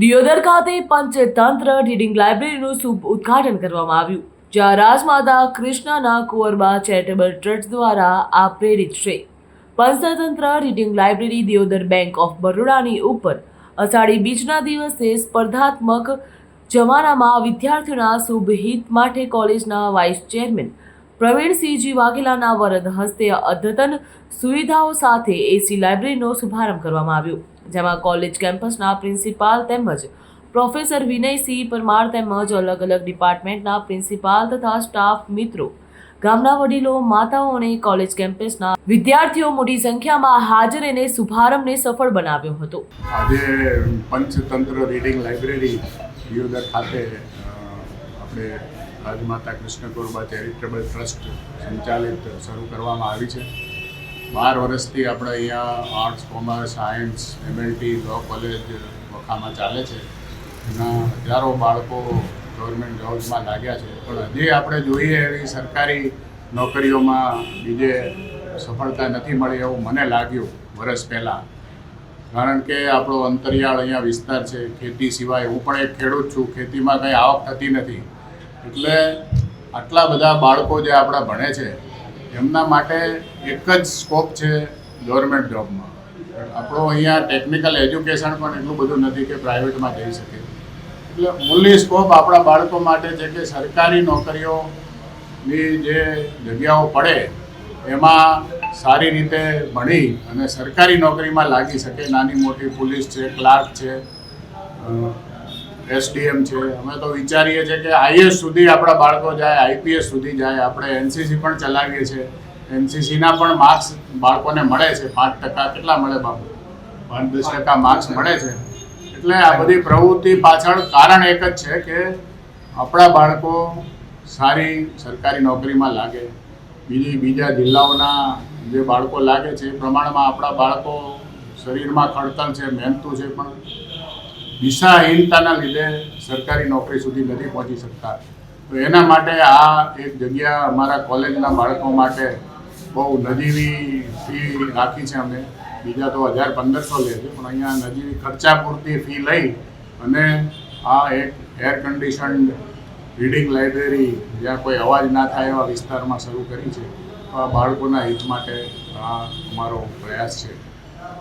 દિયોદર ખાતે પંચતંત્ર રીડિંગ લાઇબ્રેરીનું શુભ ઉદ્ઘાટન કરવામાં આવ્યું, જ્યાં રાજમાતા કૃષ્ણના કુંવરબા ચેરિટેબલ ટ્રસ્ટ દ્વારા આ પ્રેરિત છે. Panchatantra reading library Deodar bank of બરોડાની ઉપર અષાઢી બીજના દિવસે સ્પર્ધાત્મક જમાનામાં વિદ્યાર્થીઓના શુભ હિત માટે કોલેજના વાઇસ ચેરમેન પ્રવીણસિંહજી વાઘેલાના વરદ હસ્તે અદ્યતન સુવિધાઓ સાથે એસી લાઇબ્રેરીનો શુભારંભ કરવામાં આવ્યો. જેમાં કોલેજ કેમ્પસના પ્રિન્સિપાલ તેમજ પ્રોફેસર વિનયસિંહ પરમાર તેમજ અલગ અલગ ડિપાર્ટમેન્ટના પ્રિન્સિપાલ તથા સ્ટાફ મિત્રો. ગામના વડીલો, માતાઓ અને કોલેજ કેમ્પસના વિદ્યાર્થીઓ મોટી સંખ્યામાં હાજર એને શુભારંભને સફળ બનાવ્યો હતો. આજે પંચતંત્ર રીડિંગ લાઇબ્રેરી દિયોદર ખાતે આપણે રાજમાતા કૃષ્ણ કોરબા ચેરિટેબલ ટ્રસ્ટ સંચાલિત શરૂ કરવામાં આવી છે. બાર વર્ષથી આપણે અહીંયા arts commerce science MLT law college વખામાં ચાલે છે. એના હજારો બાળકો ગવર્મેન્ટ જોબ્સમાં લાગ્યા છે. પણ હજી આપણે જોઈએ એવી સરકારી નોકરીઓમાં બીજે સફળતા નથી મળી એવું મને લાગ્યું વર્ષ પહેલાં. કારણ કે આપણો અંતરિયાળ અહીંયા વિસ્તાર છે. ખેતી સિવાય હું પણ એક ખેડૂત છું. ખેતીમાં કંઈ આવક થતી નથી. એટલે આટલા બધા બાળકો જે આપણા ભણે છે એમના માટે એક જ સ્કોપ છે ગવર્મેન્ટ જોબમાં આપણો અહીંયા ટેકનિકલ એજ્યુકેશન પણ એટલું બધું નથી કે પ્રાઇવેટમાં જઈ શકે. એટલે મૂલ્ય સ્કોપ આપણા બાળકો માટે છે કે સરકારી નોકરીઓની જે જગ્યાઓ પડે, એમાં સારી રીતે ભણી અને સરકારી નોકરીમાં લાગી શકે. નાની મોટી પોલીસ છે, ક્લાર્ક છે એસડીએમ છે. અમે તો વિચારીએ છીએ કે આઈએસ સુધી આપણા બાળકો જાય, આઈપીએસ સુધી જાય. આપણે એનસીસી પણ ચલાવીએ છીએ. એનસીસીના પણ માર્ક્સ બાળકોને મળે છે. પાંચ ટકા કેટલા મળે બાપુ? પાંચ દસ ટકા માર્ક્સ મળે છે. એટલે આ બધી પ્રવૃત્તિ પાછળ કારણ એક જ છે કે આપણા બાળકો સારી સરકારી નોકરીમાં લાગે. બીજી, બીજા જિલ્લાઓના જે બાળકો લાગે છે, એ પ્રમાણમાં આપણા બાળકો શરીરમાં ખડતલ છે, મહેનતું છે પણ દિશાહીનતાના લીધે સરકારી નોકરી સુધી નથી પહોંચી શકતા. તો એના માટે આ એક જગ્યા અમારા કોલેજના બાળકો માટે બહુ નજીવી ફી રાખી છે અમે. બીજા તો હજાર પંદરસો લે છે, પણ અહીંયા નજીવી ખર્ચા પૂરતી ફી લઈ અને આ એક એર કન્ડિશન રીડિંગ લાઇબ્રેરી જ્યાં કોઈ અવાજ ના થાય એવા વિસ્તારમાં શરૂ કરી છે. તો આ બાળકોના હિત માટે આ અમારો પ્રયાસ છે.